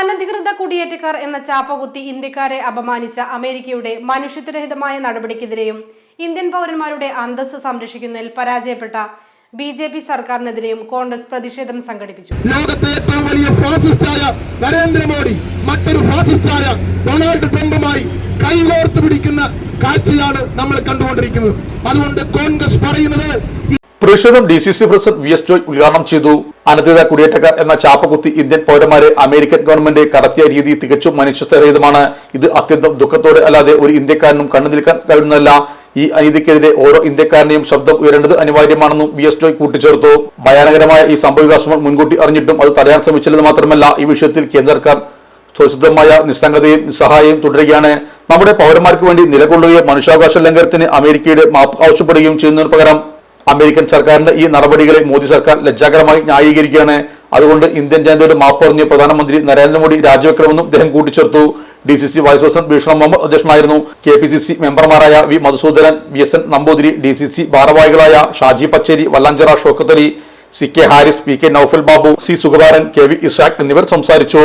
അനധികൃത കുടിയേറ്റക്കാർ എന്ന ചാപ്പകുത്തി ഇന്ത്യക്കാരെ അപമാനിച്ച അമേരിക്കയുടെ മനുഷ്യത്വരഹിതമായ നടപടിക്കെതിരെയും ഇന്ത്യൻ പൗരന്മാരുടെ അന്തസ്സ് സംരക്ഷിക്കുന്നതിൽ പരാജയപ്പെട്ട ബി ജെ പി സർക്കാരിനെതിരെയും കോൺഗ്രസ് പ്രതിഷേധം സംഘടിപ്പിച്ചു. ലോകത്തെ ഏറ്റവും വലിയ ഫാസിസ്റ്റായ നരേന്ദ്രമോദി മറ്റൊരു ഫാസിസ്റ്റായ ഡൊണാൾഡ് ട്രംപുമായി കൈകോർത്ത് പിടിക്കുന്ന കാഴ്ചയാണ് നമ്മൾ കണ്ടുകൊണ്ടിരിക്കുന്നത്. അതുകൊണ്ട് കോൺഗ്രസ് പറയുന്നത് പ്രതിഷേധം D C C president V S Joy ഉദ്ഘാടനം ചെയ്തു. അനധികൃത കുടിയേറ്റക്കാർ എന്ന ചാപ്പകുത്തി ഇന്ത്യൻ പൗരന്മാരെ അമേരിക്കൻ ഗവൺമെന്റ് കടത്തിയ രീതി തികച്ചും മനുഷ്യത്വരഹിതമാണ്. ഇത് അത്യന്തം ദുഃഖത്തോടെ അല്ലാതെ ഒരു ഇന്ത്യക്കാരനും കണ്ണു നിൽക്കാൻ കഴിയുന്നതല്ല. ഈ അനീതിക്കെതിരെ ഓരോ ഇന്ത്യക്കാരനെയും ശബ്ദം ഉയരേണ്ടത് അനിവാര്യമാണെന്നും വി എസ് ജോയ് കൂട്ടിച്ചേർത്തു. ഭയാനകരമായ ഈ സംഭവവികാസങ്ങൾ മുൻകൂട്ടി അറിഞ്ഞിട്ടും അത് തടയാൻ ശ്രമിച്ചില്ലെന്ന് മാത്രമല്ല ഈ വിഷയത്തിൽ കേന്ദ്ര സർക്കാർ സ്വസിദ്ധമായ നിസ്സംഗതയും നിസ്സഹായവും തുടരുകയാണ്. നമ്മുടെ പൗരന്മാർക്ക് വേണ്ടി നിലകൊള്ളുകയും മനുഷ്യാവകാശ ലംഘനത്തിന് അമേരിക്കയുടെ മാപ്പ് ആവശ്യപ്പെടുകയും ചെയ്യുന്നതിന് പകരം അമേരിക്കൻ സർക്കാരിന്റെ ഈ നടപടികളെ മോദി സർക്കാർ ലജ്ജാകരമായി ന്യായീകരിക്കുകയാണ്. അതുകൊണ്ട് ഇന്ത്യൻ ജനതയുടെ മാപ്പ് പറഞ്ഞ് പ്രധാനമന്ത്രി നരേന്ദ്രമോദി രാജിവെക്കണമെന്നും അദ്ദേഹം കൂട്ടിച്ചേർത്തു. D C C vice president ഭീഷണ Muhammad അധ്യക്ഷനായിരുന്നു. കെ പി സി സി മെമ്പർമാരായ V Madhusoodanan V S N Namboothiri D C C ഭാരവാഹികളായ Shaji Pacheri Vallanchira Shoukathali C K Haris P K Noufal Babu C Sukhabaran K V Isaq എന്നിവർ സംസാരിച്ചു.